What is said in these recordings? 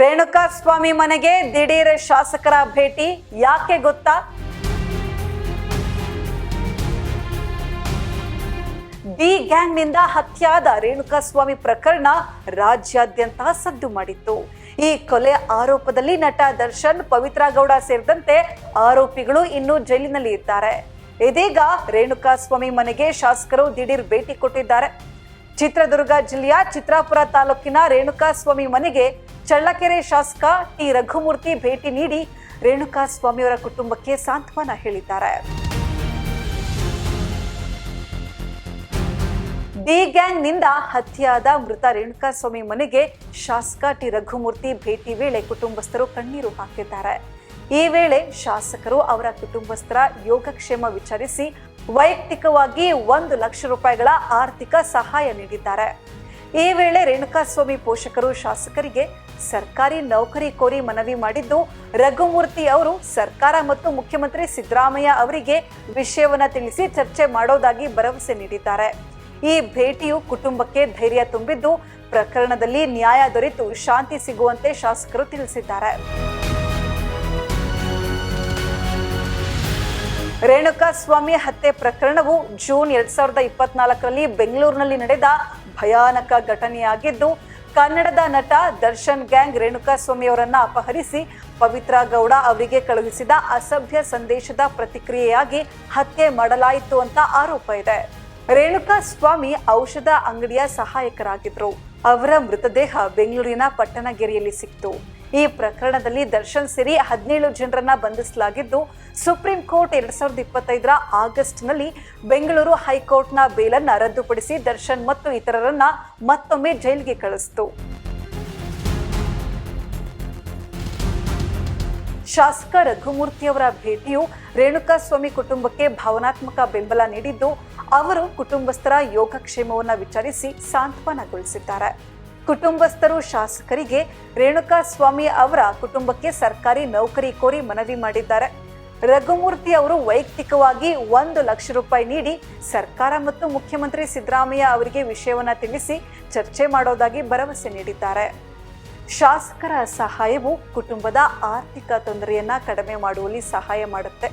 ರೇಣುಕಾ ಸ್ವಾಮಿ ಮನೆಗೆ ದಿಢೀರ್ ಶಾಸಕರ ಭೇಟಿ, ಯಾಕೆ ಗೊತ್ತಾ? ಡಿ ಗ್ಯಾಂಗ್ನಿಂದ ಹತ್ಯಾದ ರೇಣುಕಾ ಸ್ವಾಮಿ ಪ್ರಕರಣ ರಾಜ್ಯಾದ್ಯಂತ ಸದ್ದು ಮಾಡಿತ್ತು. ಈ ಕೊಲೆ ಆರೋಪದಲ್ಲಿ ನಟ ದರ್ಶನ್, ಪವಿತ್ರ ಗೌಡ ಸೇರಿದಂತೆ ಆರೋಪಿಗಳು ಇನ್ನೂ ಜೈಲಿನಲ್ಲಿ ಇದ್ದಾರೆ. ಇದೀಗ ರೇಣುಕಾ ಸ್ವಾಮಿ ಮನೆಗೆ ಶಾಸಕರು ದಿಢೀರ್ ಭೇಟಿ ಕೊಟ್ಟಿದ್ದಾರೆ. ಚಿತ್ರದುರ್ಗ ಜಿಲ್ಲೆಯ ಚಿತ್ರಾಪುರ ತಾಲೂಕಿನ ರೇಣುಕಾಸ್ವಾಮಿ ಮನೆಗೆ ಚಳ್ಳಕೆರೆ ಶಾಸಕ ಟಿ ರಘುಮೂರ್ತಿ ಭೇಟಿ ನೀಡಿ ರೇಣುಕಾಸ್ವಾಮಿಯವರ ಕುಟುಂಬಕ್ಕೆ ಸಾಂತ್ವನ ಹೇಳಿದ್ದಾರೆ. ಡಿ ಗ್ಯಾಂಗ್ನಿಂದ ಹತ್ಯೆಯಾದ ಮೃತ ರೇಣುಕಾಸ್ವಾಮಿ ಮನೆಗೆ ಶಾಸಕ ಟಿ ರಘುಮೂರ್ತಿ ಭೇಟಿ ವೇಳೆ ಕುಟುಂಬಸ್ಥರು ಕಣ್ಣೀರು ಹಾಕಿದ್ದಾರೆ. ಈ ವೇಳೆ ಶಾಸಕರು ಅವರ ಕುಟುಂಬಸ್ಥರ ಯೋಗಕ್ಷೇಮ ವಿಚಾರಿಸಿ ವೈಯಕ್ತಿಕವಾಗಿ ಒಂದು ಲಕ್ಷ ರೂಪಾಯಿಗಳ ಆರ್ಥಿಕ ಸಹಾಯ ನೀಡಿದ್ದಾರೆ. ಈ ವೇಳೆ ರೇಣುಕಾಸ್ವಾಮಿ ಪೋಷಕರು ಶಾಸಕರಿಗೆ ಸರ್ಕಾರಿ ನೌಕರಿ ಕೋರಿ ಮನವಿ ಮಾಡಿದ್ದು ರಘುಮೂರ್ತಿ ಅವರು ಸರ್ಕಾರ ಮತ್ತು ಮುಖ್ಯಮಂತ್ರಿ ಸಿದ್ದರಾಮಯ್ಯ ಅವರಿಗೆ ವಿಷಯವನ್ನ ತಿಳಿಸಿ ಚರ್ಚೆ ಮಾಡೋದಾಗಿ ಭರವಸೆ ನೀಡಿದ್ದಾರೆ. ಈ ಭೇಟಿಯು ಕುಟುಂಬಕ್ಕೆ ಧೈರ್ಯ ತುಂಬಿದ್ದು ಪ್ರಕರಣದಲ್ಲಿ ನ್ಯಾಯ ದೊರೆತು, ಶಾಂತಿ ಸಿಗುವಂತೆ ಶಾಸಕರು ತಿಳಿಸಿದ್ದಾರೆ. ರೇಣುಕಾ ಸ್ವಾಮಿ ಹತ್ಯೆ ಪ್ರಕರಣವು ಜೂನ್ ಎರಡ್ ಸಾವಿರದ ಇಪ್ಪತ್ನಾಲ್ಕರಲ್ಲಿ ಬೆಂಗಳೂರಿನಲ್ಲಿ ನಡೆದ ಭಯಾನಕ ಘಟನೆಯಾಗಿದ್ದು, ಕನ್ನಡದ ನಟ ದರ್ಶನ್ ಗ್ಯಾಂಗ್ ರೇಣುಕಾ ಸ್ವಾಮಿ ಅವರನ್ನ ಅಪಹರಿಸಿ ಪವಿತ್ರ ಗೌಡ ಅವರಿಗೆ ಕಳುಹಿಸಿದ ಅಸಭ್ಯ ಸಂದೇಶದ ಪ್ರತಿಕ್ರಿಯೆಯಾಗಿ ಹತ್ಯೆ ಮಾಡಲಾಯಿತು ಅಂತ ಆರೋಪ ಇದೆ. ರೇಣುಕಾ ಸ್ವಾಮಿ ಔಷಧ ಅಂಗಡಿಯ ಸಹಾಯಕರಾಗಿದ್ರು. ಅವರ ಮೃತದೇಹ ಬೆಂಗಳೂರಿನ ಪಟ್ಟಣಗೆರೆಯಲ್ಲಿ ಸಿಕ್ತು. ಈ ಪ್ರಕರಣದಲ್ಲಿ ದರ್ಶನ್ ಸೇರಿ ಹದಿನೇಳು ಜನರನ್ನ ಬಂಧಿಸಲಾಗಿದ್ದು, ಸುಪ್ರೀಂ ಕೋರ್ಟ್ ಎರಡ್ ಸಾವಿರದ ಇಪ್ಪತ್ತೈದರ ಆಗಸ್ಟ್ನಲ್ಲಿ ಬೆಂಗಳೂರು ಹೈಕೋರ್ಟ್ನ ಬೇಲನ್ನ ರದ್ದುಪಡಿಸಿ ದರ್ಶನ್ ಮತ್ತು ಇತರರನ್ನ ಮತ್ತೊಮ್ಮೆ ಜೈಲಿಗೆ ಕಳಿಸಿತು. ಶಾಸಕ ರಘುಮೂರ್ತಿ ಅವರ ಭೇಟಿಯು ರೇಣುಕಾಸ್ವಾಮಿ ಕುಟುಂಬಕ್ಕೆ ಭಾವನಾತ್ಮಕ ಬೆಂಬಲ ನೀಡಿದ್ದು, ಅವರು ಕುಟುಂಬಸ್ಥರ ಯೋಗಕ್ಷೇಮವನ್ನು ವಿಚಾರಿಸಿ ಸಾಂತ್ವನಗೊಳಿಸಿದ್ದಾರೆ. ಕುಟುಂಬಸ್ಥರು ಶಾಸಕರಿಗೆ ರೇಣುಕಾಸ್ವಾಮಿ ಅವರ ಕುಟುಂಬಕ್ಕೆ ಸರ್ಕಾರಿ ನೌಕರಿ ಕೋರಿ ಮನವಿ ಮಾಡಿದ್ದಾರೆ. ರಘುಮೂರ್ತಿ ಅವರು ವೈಯಕ್ತಿಕವಾಗಿ ಒಂದು ಲಕ್ಷ ರೂಪಾಯಿ ನೀಡಿ ಸರ್ಕಾರ ಮತ್ತು ಮುಖ್ಯಮಂತ್ರಿ ಸಿದ್ದರಾಮಯ್ಯ ಅವರಿಗೆ ವಿಷಯವನ್ನ ತಿಳಿಸಿ ಚರ್ಚೆ ಮಾಡೋದಾಗಿ ಭರವಸೆ ನೀಡಿದ್ದಾರೆ. ಶಾಸಕರ ಸಹಾಯವು ಕುಟುಂಬದ ಆರ್ಥಿಕ ತೊಂದರೆಯನ್ನ ಕಡಿಮೆ ಮಾಡುವಲ್ಲಿ ಸಹಾಯ ಮಾಡುತ್ತೆ.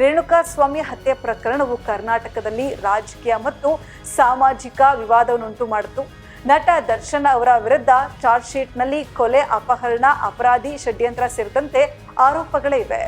ರೇಣುಕಾ ಸ್ವಾಮಿ ಹತ್ಯೆ ಪ್ರಕರಣವು ಕರ್ನಾಟಕದಲ್ಲಿ ರಾಜಕೀಯ ಮತ್ತು ಸಾಮಾಜಿಕ ವಿವಾದವನ್ನುಂಟು ಮಾಡಿತು. ನಟ ದರ್ಶನ್ ಅವರ ವಿರುದ್ಧ ಚಾರ್ಜ್ ಶೀಟ್ನಲ್ಲಿ ಕೊಲೆ ಅಪಹರಣ ಅಪರಾಧಿ ಷಡ್ಯಂತ್ರ ಸೇರಿದಂತೆ ಆರೋಪಗಳೇ ಇವೆ.